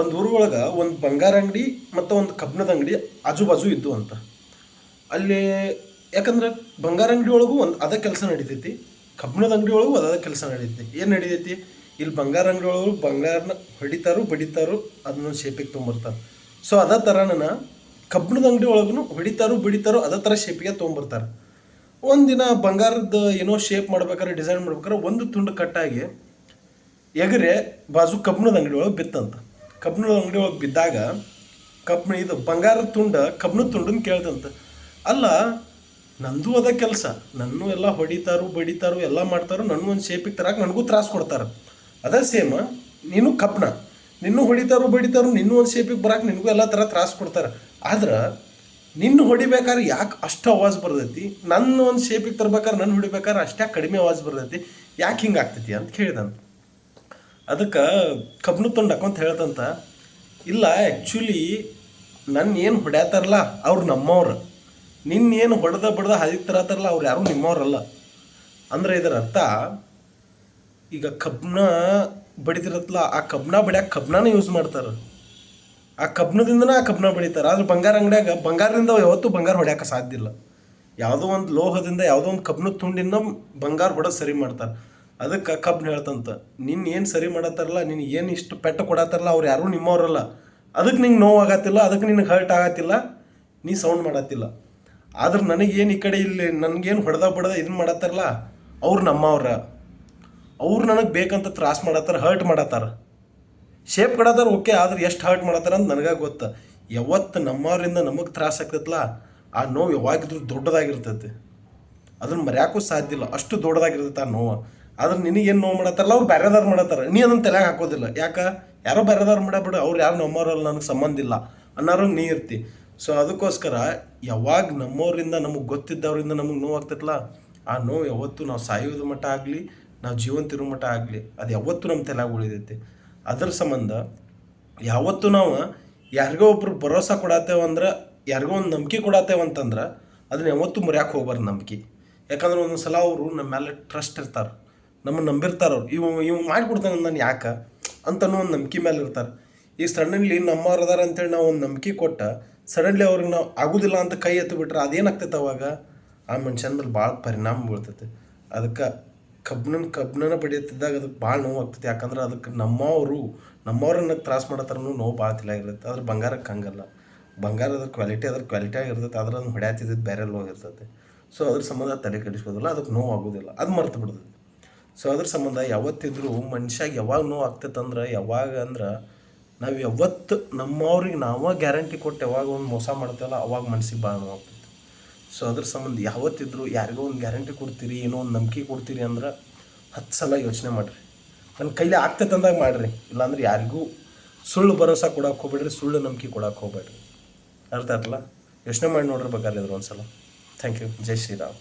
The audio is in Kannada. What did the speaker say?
ಒಂದು ಊರೊಳಗೆ ಒಂದು ಬಂಗಾರ ಅಂಗಡಿ ಮತ್ತು ಒಂದು ಕಬ್ಬಿಣದ ಅಂಗಡಿ ಆಜು ಬಾಜು ಇದ್ದು ಅಂತ. ಅಲ್ಲಿ ಯಾಕಂದ್ರೆ ಬಂಗಾರ ಅಂಗಡಿ ಒಳಗೂ ಒಂದು ಅದ ಕೆಲಸ ನಡೀತೈತಿ, ಕಬ್ಬಿಣದ ಅಂಗಡಿ ಒಳಗೂ ಅದ ಕೆಲಸ ನಡೀತೈತಿ. ಏನು ನಡೀತೈತಿ? ಇಲ್ಲಿ ಬಂಗಾರ ಅಂಗಡಿ ಒಳಗೂ ಬಂಗಾರನ ಹೊಡಿತಾರು, ಬಡಿತಾರು ಅದನ್ನ ಶೇಪಿಗೆ ತೊಗೊಂಬರ್ತಾರೆ ಸೊ ಅದೇ ಥರನ ಕಬ್ಬಿಣದ ಅಂಗಡಿ ಒಳಗೂ ಹೊಡಿತಾರು, ಬಡಿತಾರು, ಅದೇ ಥರ ಶೇಪಿಗೆ ತೊಗೊಂಬರ್ತಾರೆ ಒಂದಿನ ಬಂಗಾರದ ಏನೋ ಶೇಪ್ ಮಾಡ್ಬೇಕಾದ್ರೆ ಡಿಸೈನ್ ಮಾಡ್ಬೇಕಾದ್ರೆ ಒಂದು ತುಂಡು ಕಟ್ಟಾಗಿ ಎಗರೆ ಬಾಜು ಕಬ್ಬಿಣದ ಅಂಗಡಿ ಒಳಗೆ ಬಿತ್ತಂತ. ಕಬ್ಬಿಣದ ಅಂಗಡಿ ಒಳಗೆ ಬಿದ್ದಾಗ ಕಬ್ಬಿಣ ಇದು ಬಂಗಾರದ ತುಂಡ ಕಬ್ಬಿಣದ ತುಂಡನ್ನು ಕೇಳ್ದಂತೆ ಅಲ್ಲ, ನಂದು ಅದ ಕೆಲಸ. ನನ್ನೂ ಎಲ್ಲ ಹೊಡಿತಾರು, ಬಡಿತಾರು, ಎಲ್ಲ ಮಾಡ್ತಾರೋ, ನನ್ನ ಒಂದು ಶೇಪಿಗೆ ತರಕ್ಕೆ ನನಗೂ ತ್ರಾಸು ಕೊಡ್ತಾರೆ. ಅದೇ ಸೇಮ್ ನೀನು ಕಬ್ಬಿಣ. ನಿನ್ನೂ ಹೊಡಿತಾರು, ಬಡಿತಾರು, ನಿನ್ನೂ ಒಂದು ಶೇಪಿಗೆ ಬರಕ್ಕೆ ನಿನಗೂ ಎಲ್ಲ ಥರ ತ್ರಾಸು ಕೊಡ್ತಾರೆ. ಆದ್ರೆ, ನಿನ್ನ ಹೊಡಿಬೇಕಾದ್ರೆ ಯಾಕೆ ಅಷ್ಟು ಅವಾಜ್ ಬರ್ತೈತಿ? ನನ್ನ ಒಂದು ಶೇಪಿಗೆ ತರ್ಬೇಕಾದ್ರೆ ನನ್ನ ಹೊಡಿಬೇಕಾದ್ರೆ ಅಷ್ಟೇ ಕಡಿಮೆ ಅವಾಜ್ ಬರ್ತೈತಿ. ಯಾಕೆ ಹಿಂಗೆ ಆಗ್ತೈತಿ ಅಂತ ಕೇಳಿದಂತ. ಅದಕ್ಕೆ ತುಂಡು ಹಾಕೊಂತ ಹೇಳ್ತಂತ, ಇಲ್ಲ ಆ್ಯಕ್ಚುಲಿ ನನ್ನ ಏನು ಹೊಡ್ಯಾತಾರಲ್ಲ, ಅವ್ರು ನಮ್ಮವ್ರು. ನಿನ್ನೇನು ಹೊಡೆದ ಬಡ್ದ ಹದಿತರತ್ತಾರಲ್ಲ ಅವ್ರು ಯಾರು ನಿಮ್ಮವ್ರಲ್ಲ ಅಂದ್ರೆ ಇದರ ಅರ್ಥ, ಈಗ ಕಬ್ಬನ ಬಡಿತಿರತ್ತಲ್ಲ ಆ ಕಬ್ಬನ ಬಡಿಯಾಕ ಕಬ್ಬಿಣನ ಯೂಸ್ ಮಾಡ್ತಾರೆ. ಆ ಕಬ್ಬನದಿಂದನೇ ಆ ಕಬ್ಬನ ಬೆಳಿತಾರೆ ಆದ್ರೆ ಬಂಗಾರ ಅಂಗಡಿಯಾಗ, ಬಂಗಾರದಿಂದ ಯಾವತ್ತೂ ಬಂಗಾರ ಹೊಡ್ಯಾಕ ಸಾಧ್ಯ ಇಲ್ಲ. ಯಾವುದೋ ಒಂದು ಲೋಹದಿಂದ, ಯಾವುದೋ ಒಂದು ಕಬ್ಬನ ತುಂಡಿನ ಬಂಗಾರ ಹೊಡೆದು ಸರಿ ಮಾಡ್ತಾರೆ. ಅದಕ್ಕೆ ಕಬ್ಬಿಣ ಹೇಳ್ತಂತ ನಿನ್ನ ಏನು ಸರಿ ಮಾಡತ್ತಾರಲ್ಲ, ನಿನ್ ಏನು ಇಷ್ಟು ಪೆಟ್ಟು ಕೊಡತ್ತಾರಲ್ಲ, ಅವ್ರು ಯಾರೂ ನಿಮ್ಮವ್ರಲ್ಲ. ಅದಕ್ಕೆ ನಿಂಗೆ ನೋವು ಆಗತ್ತಿಲ್ಲ ಅದಕ್ಕೆ ನಿನಗೆ ಹರ್ಟ್ ಆಗತ್ತಿಲ್ಲ, ನೀ ಸೌಂಡ್ ಮಾಡತ್ತಿಲ್ಲ. ಆದ್ರೆ ನನಗೇನು ಈ ಕಡೆ ಇಲ್ಲಿ ನನಗೇನು ಹೊಡೆದ ಬಡ್ದ ಇದನ್ನ ಮಾಡತ್ತಾರಲ್ಲ, ಅವ್ರು ನಮ್ಮವ್ರ. ಅವ್ರು ನನಗೆ ಬೇಕಂತ ತ್ರಾಸ ಮಾಡತ್ತಾರ ಹರ್ಟ್ ಮಾಡತ್ತಾರ. ಶೇಪ್ ಕೊಡತ್ತಾರ ಓಕೆ ಆದ್ರೆ ಎಷ್ಟು ಹರ್ಟ್ ಮಾಡತ್ತಾರ ಅಂತ ನನಗೆ ಗೊತ್ತ. ಯಾವತ್ತು ನಮ್ಮವರಿಂದ ನಮಗೆ ತ್ರಾಸ ಆಗ್ತೈತಲ್ಲ ಆ ನೋವು ಯಾವಾಗಿದ್ರು ದೊಡ್ಡದಾಗಿರ್ತೈತಿ. ಅದನ್ನ ಮರ್ಯಾಕೂ ಸಾಧ್ಯ ಇಲ್ಲ, ಅಷ್ಟು ದೊಡ್ಡದಾಗಿರ್ತೈತೆ ಆ ನೋವು. ಆದ್ರೆ ನಿನಗೇನು ನೋವು ಮಾಡತ್ತಾರಲ್ಲ, ಅವ್ರು ಬೇರೆದಾರ ಮಾಡತ್ತಾರ. ನೀ ಅದನ್ನ ತಲೆಗೆ ಹಾಕೋದಿಲ್ಲ. ಯಾಕೆ? ಯಾರೋ ಬೇರೆದಾರ ಮಾಡಬಿಡು ಅವ್ರು ಯಾರು ನಮ್ಮವ್ರಲ್ಲ ನನಗೆ ಸಂಬಂಧ ಇಲ್ಲ ಅನ್ನೋರಂಗೆ ನೀ ಇರ್ತಿ. ಸೊ ಅದಕ್ಕೋಸ್ಕರ ಯಾವಾಗ ನಮ್ಮವರಿಂದ ನಮಗೆ ಗೊತ್ತಿದ್ದವರಿಂದ ನಮಗೆ ನೋವು ಆಗ್ತೈತಲ್ಲ, ಆ ನೋವು ಯಾವತ್ತು ನಾವು ಸಾಯೋದು ಮಟ್ಟ ಆಗಲಿ, ನಾವು ಜೀವಂತಿರೋ ಮಟ್ಟ ಆಗಲಿ, ಅದು ಯಾವತ್ತೂ ನಮ್ಮ ತಲೆಯಾಗ ಉಳಿದೈತಿ. ಅದ್ರ ಸಂಬಂಧ ಯಾವತ್ತೂ ನಾವು ಯಾರಿಗೋ ಒಬ್ರು ಭರೋಸಾ ಕೊಡತ್ತೇವ ಅಂದ್ರೆ, ಯಾರಿಗೋ ಒಂದು ನಂಬಿಕೆ ಕೊಡತ್ತೇವ ಅಂತಂದ್ರೆ, ಅದನ್ನ ಯಾವತ್ತೂ ಮರ್ಯಾಕೆ ಹೋಗ್ಬಾರ್ದು ನಂಬಿಕೆ. ಯಾಕಂದ್ರೆ ಒಂದೊಂದು ಸಲ ಅವರು ನಮ್ಮ ಮೇಲೆ ಟ್ರಸ್ಟ್ ಇರ್ತಾರೆ. ನಮ್ಮನ್ನು ನಂಬಿರ್ತಾರೆ ಅವ್ರು. ಇವು ಇವು ಮಾಡಿಕೊಡ್ತಾನೆ ನಾನು ಯಾಕೆ? ಅಂತನೂ ಒಂದು ನಂಬಿಕೆ ಮೇಲೆ ಇರ್ತಾರೆ. ಈ ಸಡನ್ಲಿ ನಮ್ಮವ್ರು ಅದಾರ ಅಂತೇಳಿ ನಾವು ಒಂದು ನಂಬಿಕೆ ಕೊಟ್ಟ ಸಡನ್ಲಿ ಅವ್ರಿಗೆ ನಾವು ಆಗೋದಿಲ್ಲ ಅಂತ ಕೈ ಎತ್ತು ಬಿಟ್ರೆ ಅದೇನಾಗ್ತೈತೆ ಅವಾಗ? ಆ ಮನುಷ್ಯನ ಮೇಲೆ ಭಾಳ ಪರಿಣಾಮ ಬೀಳ್ತೈತೆ. ಅದಕ್ಕೆ ಕಬ್ಬನ ಕಬ್ಬನ ಬಡಿಯುತ್ತಿದ್ದಾಗ ಅದಕ್ಕೆ ಭಾಳ ನೋವು ಆಗ್ತೈತಿ. ಯಾಕಂದ್ರೆ ಅದಕ್ಕೆ ನಮ್ಮವರು, ನಮ್ಮವ್ರನ್ನ ತ್ರಾಸ ಮಾಡತ್ತಾರನು ನೋವು ಭಾಳ ತಿಳಿಯಾಗಿರುತ್ತೆ ಆದ್ರೆ ಬಂಗಾರಕ್ಕೆ ಹಂಗಲ್ಲ. ಬಂಗಾರ ಅದ್ರ ಕ್ವಾಲಿಟಿ ಅದ್ರ ಕ್ವಾಲಿಟಿ ಆಗಿರ್ತೈತೆ ಅದ್ರ ಹೊಡ್ಯಾತಿದ್ದು ಬೇರೆ ಹೋಗಿರ್ತೈತೆ ಸೊ ಅದ್ರ ಸಂಬಂಧ ತಲೆ ಕೆಡಿಸ್ಕೋದಿಲ್ಲ. ಅದಕ್ಕೆ ನೋವು ಆಗೋದಿಲ್ಲ. ಅದು ಮರ್ತು ಬಿಡ್ತೈತಿ. ಸೊ ಅದ್ರ ಸಂಬಂಧ ಯಾವತ್ತಿದ್ರೂ ಮನುಷ್ಯಾಗ ಯಾವಾಗ ನೋವು ಆಗ್ತೈತೆ ಅಂದ್ರೆ ಯಾವಾಗ ಅಂದ್ರೆ ನಾವು ಯಾವತ್ತು ನಮ್ಮವ್ರಿಗೆ ನಾವೇ ಗ್ಯಾರಂಟಿ ಕೊಟ್ಟು ಯಾವಾಗ ಒಂದು ಮೋಸ ಮಾಡ್ತೇವಲ್ಲ, ಅವಾಗ ಮನ್ಸಿಗೆ ಭಾಳ ನೋವು ಆಗ್ತೈತೆ. ಸೊ ಅದ್ರ ಸಂಬಂಧ ಯಾವತ್ತಿದ್ರು ಯಾರಿಗೋ ಒಂದು ಗ್ಯಾರಂಟಿ ಕೊಡ್ತೀರಿ, ಏನೋ ಒಂದು ನಂಬಿಕೆ ಕೊಡ್ತೀರಿ ಅಂದ್ರೆ ಹತ್ತು ಸಲ ಯೋಚನೆ ಮಾಡಿರಿ. ನನ್ನ ಕೈಲಿ ಆಗ್ತೈತೆ ಅಂದಾಗ ಮಾಡಿರಿ. ಇಲ್ಲಾಂದ್ರೆ ಯಾರಿಗೂ ಸುಳ್ಳು ಭರೋಸಾ ಕೊಡೋಕೆ ಹೋಗ್ಬೇಡ್ರಿ, ಸುಳ್ಳು ನಂಬಿಕೆ ಕೊಡೋಕೆ ಹೋಗ್ಬೇಡ್ರಿ. ಅರ್ಥ ಆಯ್ತಲ್ಲ? ಯೋಚನೆ ಮಾಡಿ ನೋಡ್ರಿ ಬೇಕಾದ್ರೆ ಇದ್ರ ಒಂದು ಸಲ ಥ್ಯಾಂಕ್ ಯು ಜೈ ಶ್ರೀರಾಮ್.